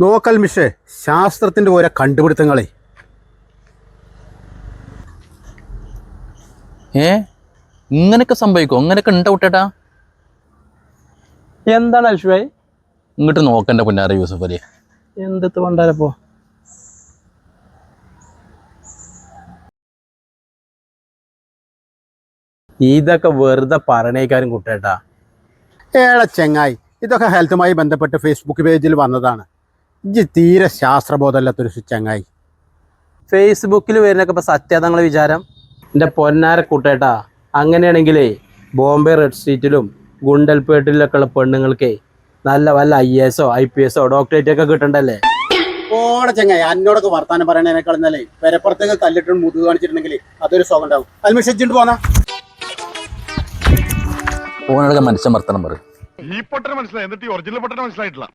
നോക്കൽ മിഷേ ശാസ്ത്രത്തിന്റെ ഓരോ കണ്ടുപിടുത്തങ്ങളെ. ഏ? ഇങ്ങനെയൊക്കെ സംഭവിക്കും? അങ്ങനെയൊക്കെ ഉണ്ടോ കുട്ടേട്ടാ എന്താണ് അൽഷുവായി ഇങ്ങോട്ട് നോക്കണ്ട പുന്നാറ യൂസഫ് അലി. എന്ത് കൊണ്ടാരപ്പോ ഇതൊക്കെ വെറുതെ പറഞ്ഞേക്കാരും കുട്ടേട്ടാ ഏഴ ചെങ്ങായി. ഇതൊക്കെ ഹെൽത്തുമായി ബന്ധപ്പെട്ട് ഫേസ്ബുക്ക് പേജിൽ വന്നതാണ്. ഇജ്ജ് തീരെ ശാസ്ത്രബോധമല്ലാത്തൊരു ചങ്ങായി ഫേസ്ബുക്കിൽ വരുന്നൊക്കെ ഇപ്പോൾ സത്യതങ്ങളെ വിചാരം. എന്റെ പൊന്നാര കൂട്ടേട്ടാ അങ്ങനെയാണെങ്കിലേ ബോംബെ റെഡ് സ്ട്രീറ്റിലും ഗുണ്ടൽപേട്ടിലൊക്കെ ഉള്ള പെണ്ണുങ്ങൾക്ക് നല്ല വല്ല ഐ എസോ ഐ പി എസോ ഡോക്ടറേറ്റ് ഒക്കെ കിട്ടണ്ടല്ലേ? ഓടെ ചെങ്ങായി എന്നോടൊക്കെ വർത്താനം പറയണേക്കാൾ ഇന്നലെ പെരപ്പുറത്തേക്ക് കല്ലിട്ട് മുതുക കാണിച്ചിട്ടുണ്ടെങ്കിൽ അതൊരു സുഖം ഉണ്ടാവും അൽമിഷിച്ചിട്ട് പോന്നാ? ഓനോടൊക്കെ മനുഷ്യൻ വർത്തനം പറയും. ഈ പൊട്ടന് മനസ്സിലായി എന്നിട്ട് ഈ ഒറിജിനൽ പൊട്ടന് മനസ്സിലായിട്ടില്ല.